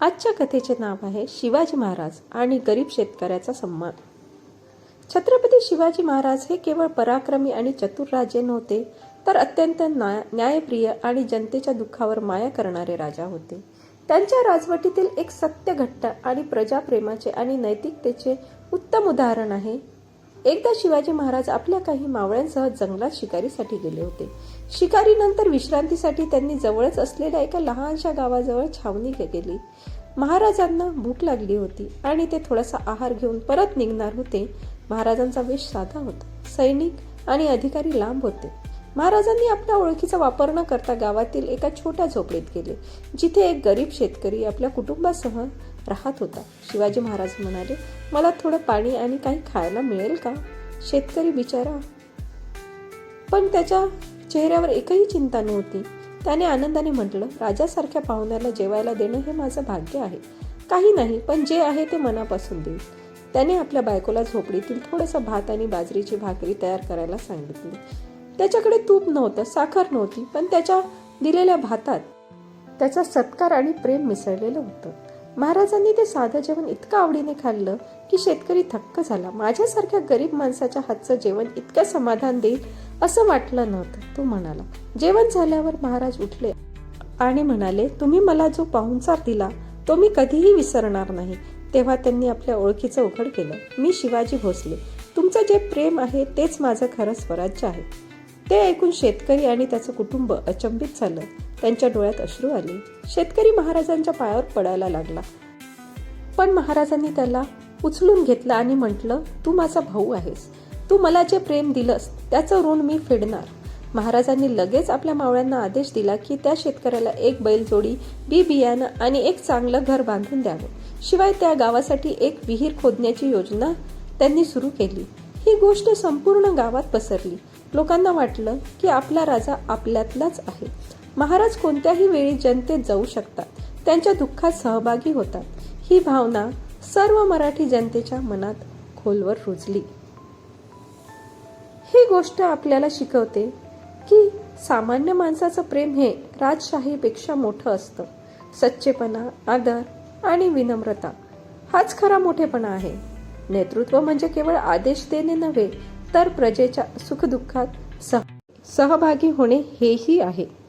आजच्या कथेचे नाव आहे शिवाजी महाराज आणि गरीब शेतकऱ्याचा सन्मान. छत्रपती शिवाजी महाराज हे केवळ पराक्रमी आणि चतुर राजे नव्हते तर अत्यंत न्याय न्यायप्रिय आणि जनतेच्या दुःखावर माया करणारे राजा होते. त्यांच्या राजवटीतील एक सत्य घट्ट आणि प्रजाप्रेमाचे आणि नैतिकतेचे उत्तम उदाहरण आहे एकदा शिवाजी महाराज आपल्या काही मावळ्यांसह जंगलात शिकारीसाठी गेले होते. शिकारीनंतर विश्रांतीसाठी त्यांनी जवळच असलेल्या एका लहानशा गावाजवळ छावणी केली महाराजांना भूक लागली होती आणि ते थोडासा आहार घेऊन परत निघणार होते. महाराजांचा वेश साधा होता. सैनिक आणि अधिकारी लांब होते. महाराजांनी आपल्या ओळखीचा वापर न करता गावातील एका छोट्या झोपडीत गेले जिथे एक गरीब शेतकरी आपल्या कुटुंबासह राहत होता. शिवाजी महाराज म्हणाले मला थोडं पाणी आणि काही खायला मिळेल का? शेतकरी बिचारा पण त्याच्या चेहऱ्यावर एकही चिंता नव्हती. त्याने आनंदाने म्हटलं राजासारख्या पाहुण्याला जेवायला देणं हे माझं भाग्य आहे. काही नाही पण जे आहे ते मनापासून देईल त्याने आपल्या बायकोला झोपडीतील थोडंसं भात आणि बाजरीची भाकरी तयार करायला सांगितली. त्याच्याकडे तूप नव्हतं साखर नव्हती पण त्याच्या दिलेल्या भातात त्याचा सत्कार आणि प्रेम मिसळलेलं होतं. महाराजांनी ते साधं जेवण इतकं आवडीने खाल्लं की शेतकरी थक्क झाला. माझ्यासारख्या गरीब माणसाच्या हातचं जेवण इतकं समाधान देईल असं वाटलं नव्हतं तो म्हणाला. जेवण झाल्यावर महाराज उठले आणि म्हणाले तुम्ही मला जो पाहुणचार दिला तो मी कधीही विसरणार नाही. तेव्हा त्यांनी आपल्या ओळखीचं उघड केलं. मी शिवाजी भोसले. तुमचं जे प्रेम आहे तेच माझं खरं स्वराज्य आहे. ते ऐकून शेतकरी आणि त्याचं कुटुंब अचंबित झालं. त्यांच्या डोळ्यात अश्रू आले. शेतकरी महाराजांच्या पायावर पडायला लागला. पण महाराजांनी त्याला उचलून घेतलं आणि म्हटलं तू माझा भाऊ आहेस. तू मला जे प्रेम दिलंस त्याचं ऋण मी फेडणार. महाराजांनी लगेच आपल्या मावळ्यांना आदेश दिला की त्या शेतकऱ्याला एक बैलजोडी बी बियाणं आणि एक चांगलं घर बांधून द्यावं. शिवाय त्या गावासाठी एक विहीर खोदण्याची योजना त्यांनी सुरू केली. ही गोष्ट संपूर्ण गावात पसरली. लोकांना वाटलं की आपला राजा आपल्यातलाच आहे. महाराज कोणत्याही वेळी जनतेत जाऊ शकतात. त्यांच्या दुःखात सहभागी होतात. ही भावना सर्व मराठी जनतेच्या मनात खोलवर रुजली. ही गोष्ट आपल्याला शिकवते की सामान्य माणसाचं प्रेम हे राजशाहीपेक्षा मोठं असतं. सच्चेपणा आदर आणि विनम्रता हाच खरा मोठेपणा आहे. नेतृत्व म्हणजे केवळ आदेश देणे नव्हे तर प्रजेच्या सुखदुःखात सह सहभागी होणे हेही आहे.